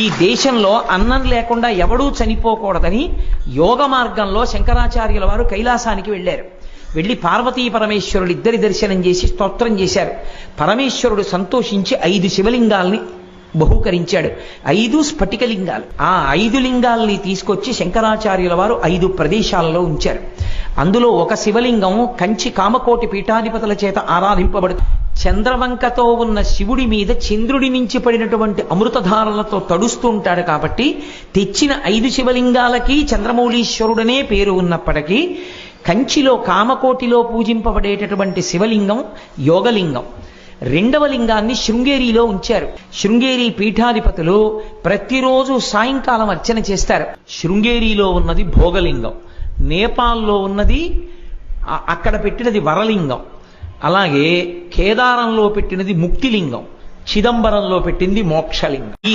ఈ దేశంలో అన్నం లేకుండా ఎవడూ చనిపోకూడదని యోగ మార్గంలో శంకరాచార్యుల వారు కైలాసానికి వెళ్ళారు. వెళ్ళి పార్వతీ పరమేశ్వరుడు ఇద్దరి దర్శనం చేసి స్తోత్రం చేశారు. పరమేశ్వరుడు సంతోషించి ఐదు శివలింగాల్ని బహూకరించాడు. ఐదు స్ఫటికలింగాలు. ఆ ఐదు లింగాల్ని తీసుకొచ్చి శంకరాచార్యుల వారు ఐదు ప్రదేశాలలో ఉంచారు. అందులో ఒక శివలింగం కంచి కామకోటి పీఠాధిపతుల చేత ఆరాధింపబడుతుంది. చంద్రవంకతో ఉన్న శివుడి మీద చంద్రుడి నుంచి పడినటువంటి అమృతధారలతో తడుస్తూ ఉంటాడు కాబట్టి తెచ్చిన ఐదు శివలింగాలకి చంద్రమౌళీశ్వరుడనే పేరు ఉన్నప్పటికీ కంచిలో కామకోటిలో పూజింపబడేటటువంటి శివలింగం యోగలింగం. రెండవ లింగాన్ని శృంగేరిలో ఉంచారు. శృంగేరి పీఠాధిపతులు ప్రతిరోజు సాయంకాలం అర్చన చేస్తారు. శృంగేరిలో ఉన్నది భోగలింగం. నేపాల్లో ఉన్నది అక్కడ పెట్టినది వరలింగం. అలాగే కేదారంలో పెట్టినది ముక్తిలింగం చిదంబరంలో పెట్టింది మోక్షలింగం. ఈ